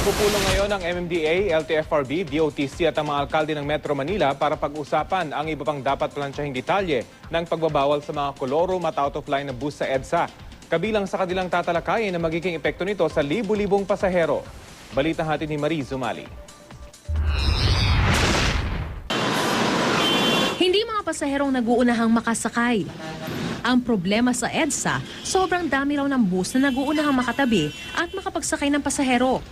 Pupulong ngayon ng MMDA, LTFRB, DOTC at ang mga alkalde ng Metro Manila para pag-usapan ang iba pang dapat plansyahing detalye ng pagbabawal sa mga kolorum at out-of-line na bus sa EDSA. Kabilang sa kanilang tatalakayin na magiging epekto nito sa libu-libong pasahero. Balita hatid ni Marie Zumali. Hindi mga pasaherong naguunahang makasakay. Ang problema sa EDSA, sobrang dami raw ng bus na naguunahang makatabi at makapagsakay ng pasahero.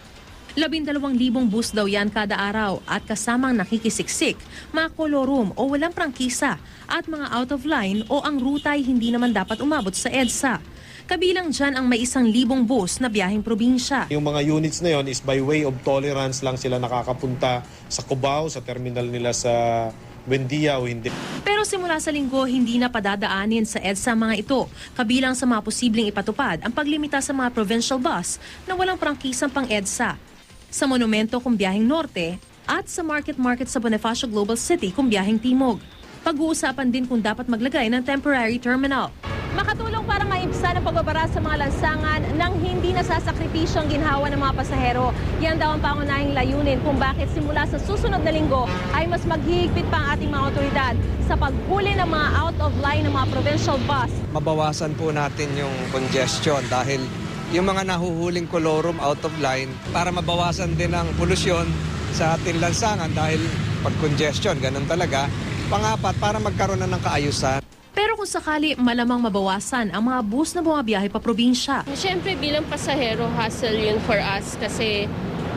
Labindalawang libong bus daw yan kada araw at kasamang nakikisiksik, mga kolorum o walang prangkisa at mga out of line o ang ruta ay hindi naman dapat umabot sa EDSA. Kabilang dyan ang may isang libong bus na biyaheng probinsya. Yung mga units na yon is by way of tolerance lang sila nakakapunta sa Cubao, sa terminal nila sa Buendia o hindi. Pero simula sa linggo, hindi na padadaanin sa EDSA mga ito. Kabilang sa mga posibleng ipatupad ang paglimita sa mga provincial bus na walang prangkisang pang EDSA. Sa monumento kung biyaheng norte at sa market market sa Bonifacio Global City kung biyaheng timog. Pag-uusapan din kung dapat maglagay ng temporary terminal. Makatulong para maibsan ang pagbabara sa mga lansangan nang hindi nasasakripisyo ang ginhawa ng mga pasahero. Yan daw ang pangunahing layunin kung bakit simula sa susunod na linggo ay mas maghihigpit pa ang ating mga otoridad sa paghuli ng mga out-of-line ng mga provincial bus mabawasan po natin yung congestion dahil yung mga nahuhuling kolorum out of line para mabawasan din ang polusyon sa ating lansangan dahil pag congestion, ganun talaga. Pangapat, para magkaroon na ng kaayusan. Pero kung sakali malamang mabawasan ang mga bus na bumabiyahe pa probinsya, Siyempre bilang pasahero, hassle yun for us kasi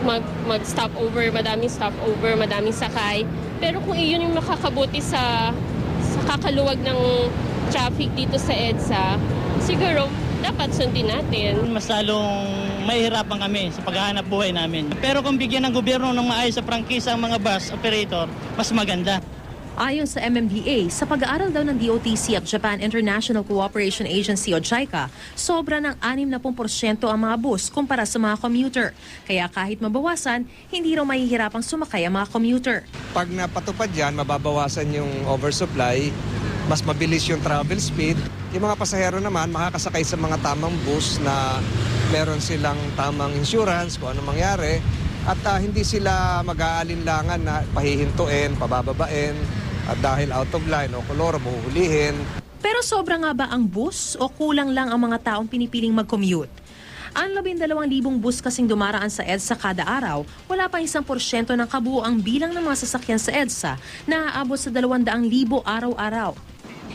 mag, mag-stop over, madaming stop over, madaming sakay. Pero kung iyon yung makakabuti sa, sa kakaluwag ng traffic dito sa EDSA, siguro dapat sundin natin. mas lalong mahihirapan kami sa paghahanap buhay namin. Pero kung bigyan ng gobyerno ng maayos sa prangkisa ang mga bus operator, mas maganda. ayon sa MMDA, sa pag-aaral daw ng DOTC at Japan International Cooperation Agency o JICA, sobra ng 60% ang mga bus kumpara sa mga commuter. Kaya kahit mabawasan, hindi raw mahihirapang sumakay ang mga commuter. Pag napatupad yan, mababawasan yung oversupply, mas mabilis yung travel speed. Yung mga pasahero naman makakasakay sa mga tamang bus na meron silang tamang insurance kung ano mangyari at ah, hindi sila mag-aalinlangan na pahihintuin, pabababain at dahil out of line o koloro, mahuhulihin. Pero sobra nga ba ang bus o kulang lang ang mga taong pinipiling mag-commute? Ang 12,000 bus kasing dumaraan sa EDSA kada araw, wala pa isang porsyento ng kabuoang bilang ng mga sasakyan sa EDSA na aabot sa 200,000 araw-araw.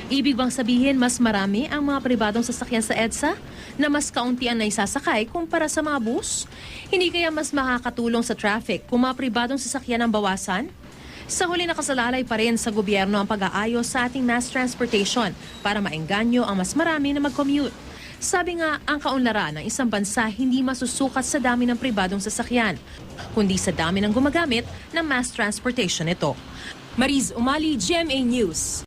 Ibig bang sabihin mas marami ang mga pribadong sasakyan sa EDSA na mas kaunti ang naisasakay kumpara sa mga bus? Hindi kaya mas makakatulong sa traffic kung mga pribadong sasakyan ang bawasan? Sa huli nakasalalay pa rin sa gobyerno ang pag-aayos sa ating mass transportation para maengganyo ang mas marami na mag-commute. Sabi nga, ang kaunlaran ng isang bansa hindi masusukat sa dami ng pribadong sasakyan, kundi sa dami ng gumagamit ng mass transportation ito. Mariz Umali, GMA News.